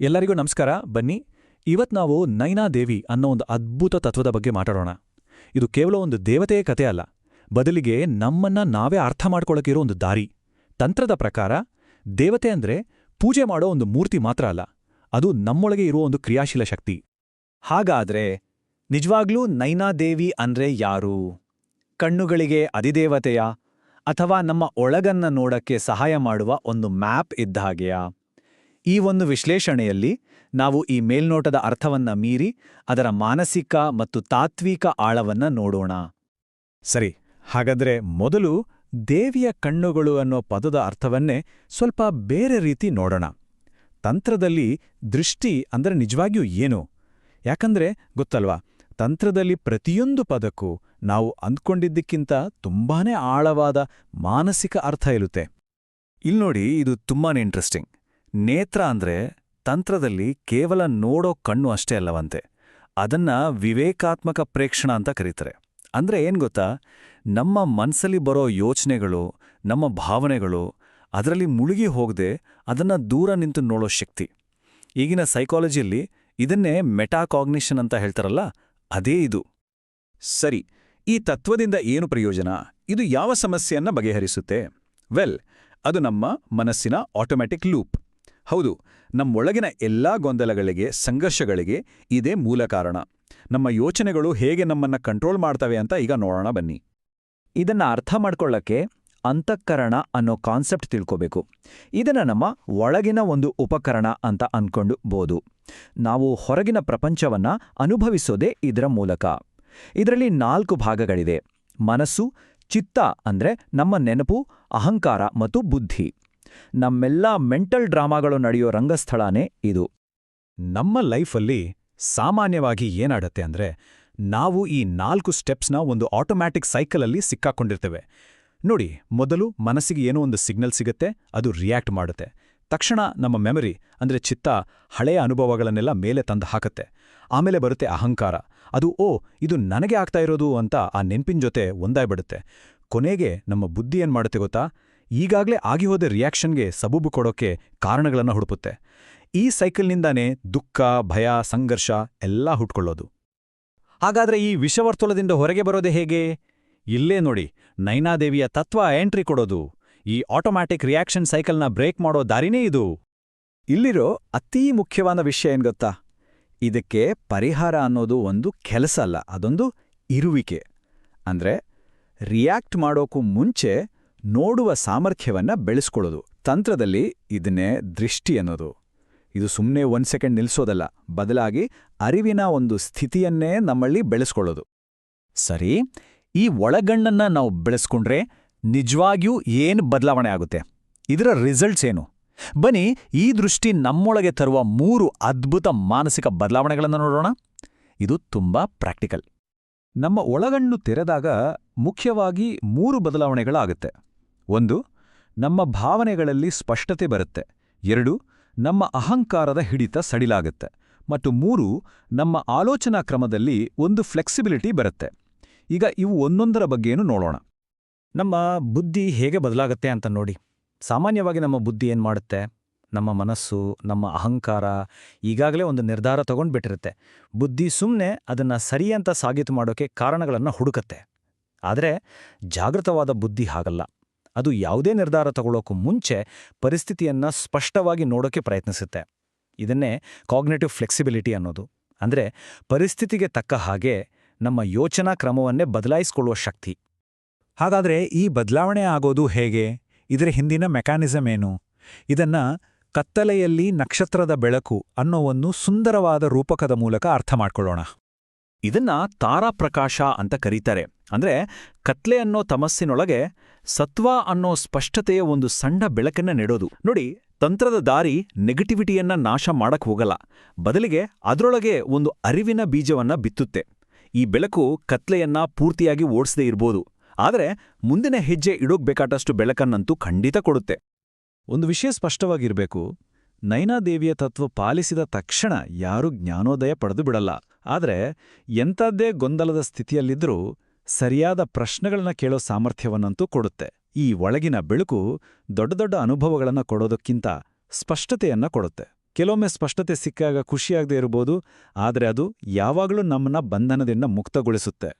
ಎಲ್ಲರಿಗೂ ನಮಸ್ಕಾರ. ಬನ್ನಿ, ಇವತ್ ನಾವು ನೈನಾ ದೇವಿ ಅನ್ನೋ ಒಂದು ಅದ್ಭುತ ತತ್ವದ ಬಗ್ಗೆ ಮಾತಾಡೋಣ. ಇದು ಕೇವಲ ಒಂದು ದೇವತೆಯ ಕಥೆ ಅಲ್ಲ. ಬದಲಿಗೆ ನಮ್ಮನ್ನ ನಾವೇ ಅರ್ಥ ಮಾಡ್ಕೊಳ್ಳೋಕಿರೋ ಒಂದು ದಾರಿ. ತಂತ್ರದ ಪ್ರಕಾರ, ದೇವತೆ ಅಂದ್ರೆ ಪೂಜೆ ಮಾಡೋ ಒಂದು ಮೂರ್ತಿ ಮಾತ್ರ ಅಲ್ಲ. ಅದು ನಮ್ಮೊಳಗೆ ಇರುವ ಒಂದು ಕ್ರಿಯಾಶೀಲ ಶಕ್ತಿ. ಹಾಗಾದ್ರೆ, ನಿಜವಾಗ್ಲೂ ನೈನಾದೇವಿ ಅಂದ್ರೆ ಯಾರು? ಕಣ್ಣುಗಳಿಗೆ ಅಧಿದೇವತೆಯ ಅಥವಾ ನಮ್ಮ ಒಳಗನ್ನ ನೋಡಕ್ಕೆ ಸಹಾಯ ಮಾಡುವ ಒಂದು ಮ್ಯಾಪ್ ಇದ್ದ ಹಾಗೆಯಾ? ಈ ಒಂದು ವಿಶ್ಲೇಷಣೆಯಲ್ಲಿ ನಾವು ಈ ಮೇಲ್ನೋಟದ ಅರ್ಥವನ್ನ ಮೀರಿ ಅದರ ಮಾನಸಿಕ ಮತ್ತು ತಾತ್ವಿಕ ಆಳವನ್ನ ನೋಡೋಣ. ಸರಿ, ಹಾಗಾದ್ರೆ ಮೊದಲು ದೇವಿಯ ಕಣ್ಣುಗಳು ಅನ್ನೋ ಪದದ ಅರ್ಥವನ್ನೇ ಸ್ವಲ್ಪ ಬೇರೆ ರೀತಿ ನೋಡೋಣ. ತಂತ್ರದಲ್ಲಿ ದೃಷ್ಟಿ ಅಂದರೆ ನಿಜವಾಗಿಯೂ ಏನು? ಯಾಕಂದ್ರೆ ಗೊತ್ತಲ್ವಾ, ತಂತ್ರದಲ್ಲಿ ಪ್ರತಿಯೊಂದು ಪದಕ್ಕೂ ನಾವು ಅಂದ್ಕೊಂಡಿದ್ದಕ್ಕಿಂತ ತುಂಬಾನೇ ಆಳವಾದ ಮಾನಸಿಕ ಅರ್ಥ ಇರುತ್ತೆ. ಇಲ್ನೋಡಿ ಇದು ತುಂಬಾನೇ ಇಂಟ್ರೆಸ್ಟಿಂಗ್ ನೇತ್ರ ಅಂದ್ರೆ ತಂತ್ರದಲ್ಲಿ ಕೇವಲ ನೋಡೋ ಕಣ್ಣು ಅಷ್ಟೇ ಅಲ್ಲವಂತೆ. ಅದನ್ನ ವಿವೇಕಾತ್ಮಕ ಪ್ರೇಕ್ಷಣ ಅಂತ ಕರೀತಾರೆ. ಅಂದ್ರೆ ಏನ್ ಗೊತ್ತಾ? ನಮ್ಮ ಮನಸ್ಸಲ್ಲಿ ಬರೋ ಯೋಚನೆಗಳು, ನಮ್ಮ ಭಾವನೆಗಳು ಅದರಲ್ಲಿ ಮುಳುಗಿ ಹೋಗದೆ ಅದನ್ನ ದೂರ ನಿಂತು ನೋಡೋ ಶಕ್ತಿ. ಈಗಿನ ಸೈಕಾಲಜಿಯಲ್ಲಿ ಇದನ್ನೇ ಮೆಟಾಕಾಗ್ನಿಷನ್ ಅಂತ ಹೇಳ್ತಾರಲ್ಲ, ಅದೇ ಇದು. ಸರಿ, ಈ ತತ್ವದಿಂದ ಏನು ಪ್ರಯೋಜನ? ಇದು ಯಾವ ಸಮಸ್ಯೆಯನ್ನ ಬಗೆಹರಿಸುತ್ತೆ? ವೆಲ್, ಅದು ನಮ್ಮ ಮನಸ್ಸಿನ ಆಟೋಮ್ಯಾಟಿಕ್ ಲೂಪ್. ಹೌದು, ನಮ್ಮೊಳಗಿನ ಎಲ್ಲಾ ಗೊಂದಲಗಳಿಗೆ, ಸಂಘರ್ಷಗಳಿಗೆ ಇದೇ ಮೂಲ ಕಾರಣ. ನಮ್ಮ ಯೋಚನೆಗಳು ಹೇಗೆ ನಮ್ಮನ್ನ ಕಂಟ್ರೋಲ್ ಮಾಡ್ತವೆ ಅಂತ ಈಗ ನೋಡೋಣ ಬನ್ನಿ. ಇದನ್ನ ಅರ್ಥ ಮಾಡ್ಕೊಳ್ಳಕ್ಕೆ ಅಂತಃಕರಣ ಅನ್ನೋ ಕಾನ್ಸೆಪ್ಟ್ ತಿಳ್ಕೋಬೇಕು. ಇದನ್ನ ನಮ್ಮ ಒಳಗಿನ ಒಂದು ಉಪಕರಣ ಅಂತ ಅನ್ಕೊಂಡು ಬೋದು ನಾವು ಹೊರಗಿನ ಪ್ರಪಂಚವನ್ನ ಅನುಭವಿಸೋದೇ ಇದರ ಮೂಲಕ. ಇದರಲ್ಲಿ ನಾಲ್ಕು ಭಾಗಗಳಿದೆ ಮನಸ್ಸು, ಚಿತ್ತ ಅಂದ್ರೆ ನಮ್ಮ ನೆನಪು, ಅಹಂಕಾರ ಮತ್ತು ಬುದ್ಧಿ. ನಮ್ಮೆಲ್ಲ ಮೆಂಟಲ್ ಡ್ರಾಮಾಗಳು ನಡೆಯೋ ರಂಗಸ್ಥಳನೇ ಇದು. ನಮ್ಮ ಲೈಫಲ್ಲಿ ಸಾಮಾನ್ಯವಾಗಿ ಏನಾಡತ್ತೆ ಅಂದ್ರೆ ನಾವು ಈ ನಾಲ್ಕು ಸ್ಟೆಪ್ಸ್ನ ಒಂದು ಆಟೋಮ್ಯಾಟಿಕ್ ಸೈಕಲಲ್ಲಿ ಸಿಕ್ಕಾಕೊಂಡಿರ್ತೇವೆ. ನೋಡಿ, ಮೊದಲು ಮನಸ್ಸಿಗೆ ಏನೋ ಒಂದು ಸಿಗ್ನಲ್ ಸಿಗುತ್ತೆ, ಅದು ರಿಯಾಕ್ಟ್ ಮಾಡುತ್ತೆ. ತಕ್ಷಣ ನಮ್ಮ ಮೆಮರಿ, ಅಂದ್ರೆ ಚಿತ್ತ, ಹಳೆಯ ಅನುಭವಗಳನ್ನೆಲ್ಲ ಮೇಲೆ ತಂದು ಹಾಕತ್ತೆ. ಆಮೇಲೆ ಬರುತ್ತೆ ಅಹಂಕಾರ. ಅದು, ಓ, ಇದು ನನಗೆ ಆಗ್ತಾ ಇರೋದು ಅಂತ ಆ ನೆನ್ಪಿನ ಜೊತೆ ಒಂದಾಯ್ಬಿಡುತ್ತೆ. ಕೊನೆಗೆ ನಮ್ಮ ಬುದ್ಧಿ ಏನು ಮಾಡುತ್ತೆ ಗೊತ್ತಾ? ಈಗಾಗ್ಲೇ ಆಗಿಹೋದ ರಿಯಾಕ್ಷನ್ಗೆ ಸಬೂಬು ಕೊಡೋಕೆ ಕಾರಣಗಳನ್ನು ಹುಡುಪುತ್ತೆ. ಈ ಸೈಕಲ್ನಿಂದಾನೇ ದುಃಖ, ಭಯ, ಸಂಘರ್ಷ ಎಲ್ಲ ಹುಟ್ಕೊಳ್ಳೋದು. ಹಾಗಾದ್ರೆ ಈ ವಿಷವರ್ತುಲದಿಂದ ಹೊರಗೆ ಬರೋದೇ ಹೇಗೆ? ಇಲ್ಲೇ ನೋಡಿ, ನೈನಾದೇವಿಯ ತತ್ವ ಎಂಟ್ರಿ ಕೊಡೋದು. ಈ ಆಟೋಮ್ಯಾಟಿಕ್ ರಿಯಾಕ್ಷನ್ ಸೈಕಲ್ನ ಬ್ರೇಕ್ ಮಾಡೋ ದಾರಿನೇ ಇದು. ಇಲ್ಲಿರೋ ಅತೀ ಮುಖ್ಯವಾದ ವಿಷಯ ಏನು ಗೊತ್ತಾ? ಇದಕ್ಕೆ ಪರಿಹಾರ ಅನ್ನೋದು ಒಂದು ಕೆಲಸ ಅಲ್ಲ, ಅದೊಂದು ಇರುವಿಕೆ. ಅಂದ್ರೆ ರಿಯಾಕ್ಟ್ ಮಾಡೋಕ್ಕೂ ಮುಂಚೆ ನೋಡುವ ಸಾಮರ್ಥ್ಯವನ್ನ ಬೆಳೆಸ್ಕೊಳ್ಳೋದು. ತಂತ್ರದಲ್ಲಿ ಇದನ್ನೇ ದೃಷ್ಟಿ ಅನ್ನೋದು. ಇದು ಸುಮ್ಮನೆ ಒಂದ್ ಸೆಕೆಂಡ್ ನಿಲ್ಸೋದಲ್ಲ, ಬದಲಾಗಿ ಅರಿವಿನ ಒಂದು ಸ್ಥಿತಿಯನ್ನೇ ನಮ್ಮಲ್ಲಿ ಬೆಳೆಸ್ಕೊಳ್ಳೋದು. ಸರಿ, ಈ ಒಳಗಣ್ಣನ್ನ ನಾವು ಬೆಳೆಸ್ಕೊಂಡ್ರೆ ನಿಜವಾಗಿಯೂ ಏನು ಬದಲಾವಣೆ ಆಗುತ್ತೆ? ಇದರ ರಿಸಲ್ಟ್ಸ್ ಏನು? ಬನ್ನಿ, ಈ ದೃಷ್ಟಿ ನಮ್ಮೊಳಗೆ ತರುವ ಮೂರು ಅದ್ಭುತ ಮಾನಸಿಕ ಬದಲಾವಣೆಗಳನ್ನು ನೋಡೋಣ. ಇದು ತುಂಬಾ ಪ್ರಾಕ್ಟಿಕಲ್ ನಮ್ಮ ಒಳಗಣ್ಣು ತೆರೆದಾಗ ಮುಖ್ಯವಾಗಿ ಮೂರು ಬದಲಾವಣೆಗಳಾಗುತ್ತೆ. ಒಂದು, ನಮ್ಮ ಭಾವನೆಗಳಲ್ಲಿ ಸ್ಪಷ್ಟತೆ ಬರುತ್ತೆ. ಎರಡು, ನಮ್ಮ ಅಹಂಕಾರದ ಹಿಡಿತ ಸಡಿಲಾಗುತ್ತೆ. ಮತ್ತು ಮೂರು, ನಮ್ಮ ಆಲೋಚನಾ ಕ್ರಮದಲ್ಲಿ ಒಂದು ಫ್ಲೆಕ್ಸಿಬಿಲಿಟಿ ಬರುತ್ತೆ. ಈಗ ಇವು ಒಂದೊಂದರ ಬಗ್ಗೆಯೂ ನೋಡೋಣ. ನಮ್ಮ ಬುದ್ಧಿ ಹೇಗೆ ಬದಲಾಗುತ್ತೆ ಅಂತ ನೋಡಿ. ಸಾಮಾನ್ಯವಾಗಿ ನಮ್ಮ ಬುದ್ಧಿ ಏನು ಮಾಡುತ್ತೆ? ನಮ್ಮ ಮನಸ್ಸು, ನಮ್ಮ ಅಹಂಕಾರ ಈಗಾಗಲೇ ಒಂದು ನಿರ್ಧಾರ ತಗೊಂಡ್ಬಿಟ್ಟಿರುತ್ತೆ. ಬುದ್ಧಿ ಸುಮ್ಮನೆ ಅದನ್ನ ಸರಿಯಂತ ಸಾಗೀತು ಮಾಡೋಕ್ಕೆ ಮಾಡೋಕೆ ಕಾರಣಗಳನ್ನ ಹುಡುಕತ್ತೆ. ಆದರೆ ಜಾಗೃತವಾದ ಬುದ್ಧಿ ಹಾಗಲ್ಲ. ಅದು ಯಾವುದೇ ನಿರ್ಧಾರ ತಗೊಳ್ಳೋಕ್ಕೂ ಮುಂಚೆ ಪರಿಸ್ಥಿತಿಯನ್ನ ಸ್ಪಷ್ಟವಾಗಿ ನೋಡೋಕೆ ಪ್ರಯತ್ನಿಸುತ್ತೆ. ಇದನ್ನೇ ಕಾಗ್ನೇಟಿವ್ ಫ್ಲೆಕ್ಸಿಬಿಲಿಟಿ ಅನ್ನೋದು. ಅಂದ್ರೆ ಪರಿಸ್ಥಿತಿಗೆ ತಕ್ಕ ಹಾಗೆ ನಮ್ಮ ಯೋಚನಾ ಕ್ರಮವನ್ನೇ ಬದಲಾಯಿಸಿಕೊಳ್ಳುವ ಶಕ್ತಿ. ಹಾಗಾದ್ರೆ ಈ ಬದಲಾವಣೆ ಆಗೋದು ಹೇಗೆ? ಇದರ ಹಿಂದಿನ ಮೆಕ್ಯಾನಿಸಮ್ ಏನು? ಇದನ್ನ ಕತ್ತಲೆಯಲ್ಲಿ ನಕ್ಷತ್ರದ ಬೆಳಕು ಅನ್ನೋ ಒಂದು ಸುಂದರವಾದ ರೂಪಕದ ಮೂಲಕ ಅರ್ಥ ಮಾಡ್ಕೊಳ್ಳೋಣ. ಇದನ್ನ ತಾರಾಪ್ರಕಾಶ ಅಂತ ಕರೀತಾರೆ. ಅಂದ್ರೆ ಕತ್ಲೆ ಅನ್ನೋ ತಮಸ್ಸಿನೊಳಗೆ ಸತ್ವ ಅನ್ನೋ ಸ್ಪಷ್ಟತೆಯ ಒಂದು ಸಣ್ಣ ಬೆಳಕನ್ನ ನೆಡೋದು. ನೋಡಿ, ತಂತ್ರದ ದಾರಿ ನೆಗೆಟಿವಿಟಿಯನ್ನ ನಾಶ ಮಾಡಕ್ ಹೋಗಲ್ಲ. ಬದಲಿಗೆ ಅದರೊಳಗೆ ಒಂದು ಅರಿವಿನ ಬೀಜವನ್ನ ಬಿತ್ತುತ್ತೆ. ಈ ಬೆಳಕು ಕತ್ಲೆಯನ್ನ ಪೂರ್ತಿಯಾಗಿ ಓಡಿಸದೇ ಇರ್ಬೋದು. ಆದರೆ ಮುಂದಿನ ಹೆಜ್ಜೆ ಇಡೋಗ್ಬೇಕಾದಷ್ಟು ಬೆಳಕನ್ನಂತೂ ಖಂಡಿತ ಕೊಡುತ್ತೆ. ಒಂದು ವಿಷಯ ಸ್ಪಷ್ಟವಾಗಿರಬೇಕು. ನೈನಾದೇವಿಯ ತತ್ವ ಪಾಲಿಸಿದ ತಕ್ಷಣ ಯಾರೂ ಜ್ಞಾನೋದಯ ಪಡೆದು ಬಿಡಲ್ಲ. ಆದರೆ ಎಂಥದ್ದೇ ಗೊಂದಲದ ಸ್ಥಿತಿಯಲ್ಲಿದ್ರೂ ಸರಿಯಾದ ಪ್ರಶ್ನೆಗಳನ್ನ ಕೇಳೋ ಸಾಮರ್ಥ್ಯವನ್ನಂತೂ ಕೊಡುತ್ತೆ. ಈ ಒಳಗಿನ ಬೆಳಕು ದೊಡ್ಡ ದೊಡ್ಡ ಅನುಭವಗಳನ್ನ ಕೊಡೋದಕ್ಕಿಂತ ಸ್ಪಷ್ಟತೆಯನ್ನ ಕೊಡುತ್ತೆ. ಕೆಲವೊಮ್ಮೆ ಸ್ಪಷ್ಟತೆ ಸಿಕ್ಕಾಗ ಖುಷಿಯಾಗದೇ ಇರಬಹುದು ಆದರೆ ಅದು ಯಾವಾಗಲೂ ನಮ್ಮನ್ನ ಬಂಧನದಿಂದ ಮುಕ್ತಗೊಳಿಸುತ್ತೆ.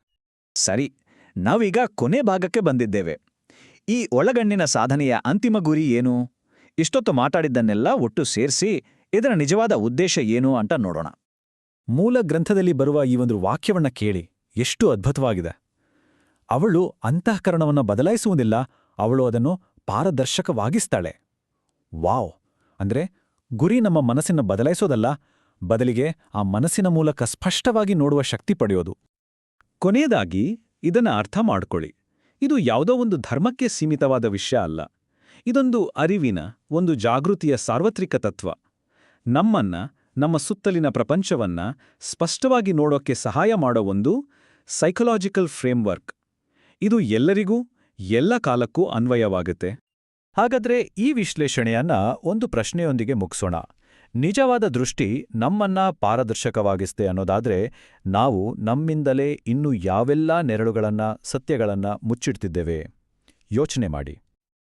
ಸರಿ, ನಾವೀಗ ಕೊನೆ ಭಾಗಕ್ಕೆ ಬಂದಿದ್ದೇವೆ. ಈ ಒಳಗಣ್ಣಿನ ಸಾಧನೆಯ ಅಂತಿಮ ಗುರಿ ಏನು? ಇಷ್ಟೊತ್ತು ಮಾತಾಡಿದ್ದನ್ನೆಲ್ಲ ಒಟ್ಟು ಸೇರಿಸಿ ಇದರ ನಿಜವಾದ ಉದ್ದೇಶ ಏನು ಅಂತ ನೋಡೋಣ. ಮೂಲ ಗ್ರಂಥದಲ್ಲಿ ಬರುವ ಈ ಒಂದು ವಾಕ್ಯವನ್ನ ಕೇಳಿ ಎಷ್ಟು ಅದ್ಭುತವಾಗಿದೆ. ಅವಳು ಅಂತಃಕರಣವನ್ನು ಬದಲಾಯಿಸುವುದಿಲ್ಲ, ಅವಳು ಅದನ್ನು ಪಾರದರ್ಶಕವಾಗಿಸ್ತಾಳೆ. ವಾವ್! ಅಂದ್ರೆ ಗುರಿ ನಮ್ಮ ಮನಸ್ಸನ್ನು ಬದಲಾಯಿಸೋದಲ್ಲ, ಬದಲಿಗೆ ಆ ಮನಸ್ಸಿನ ಮೂಲಕ ಸ್ಪಷ್ಟವಾಗಿ ನೋಡುವ ಶಕ್ತಿ ಪಡೆಯೋದು. ಕೊನೆಯದಾಗಿ, ಇದನ್ನು ಅರ್ಥ ಮಾಡ್ಕೊಳ್ಳಿ. ಇದು ಯಾವುದೋ ಒಂದು ಧರ್ಮಕ್ಕೆ ಸೀಮಿತವಾದ ವಿಷಯ ಅಲ್ಲ. ಇದೊಂದು ಅರಿವಿನ, ಒಂದು ಜಾಗೃತಿಯ ಸಾರ್ವತ್ರಿಕ ತತ್ವ. ನಮ್ಮನ್ನ, ನಮ್ಮ ಸುತ್ತಲಿನ ಪ್ರಪಂಚವನ್ನ ಸ್ಪಷ್ಟವಾಗಿ ನೋಡೋಕ್ಕೆ ಸಹಾಯ ಮಾಡೋ ಒಂದು ಸೈಕಲಾಜಿಕಲ್ ಫ್ರೇಮ್ವರ್ಕ್ ಇದು ಎಲ್ಲರಿಗೂ, ಎಲ್ಲ ಕಾಲಕ್ಕೂ ಅನ್ವಯವಾಗುತ್ತೆ. ಹಾಗಾದ್ರೆ ಈ ವಿಶ್ಲೇಷಣೆಯನ್ನ ಒಂದು ಪ್ರಶ್ನೆಯೊಂದಿಗೆ ಮುಗಿಸೋಣ. ನಿಜವಾದ ದೃಷ್ಟಿ ನಮ್ಮನ್ನ ಪಾರದರ್ಶಕವಾಗಿಸ್ತೆ ಅನ್ನೋದಾದ್ರೆ, ನಾವು ನಮ್ಮಿಂದಲೇ ಇನ್ನು ಯಾವೆಲ್ಲ ನೆರಳುಗಳನ್ನ, ಸತ್ಯಗಳನ್ನ ಮುಚ್ಚಿಡ್ತಿದ್ದೇವೆ. ಯೋಚನೆ ಮಾಡಿ.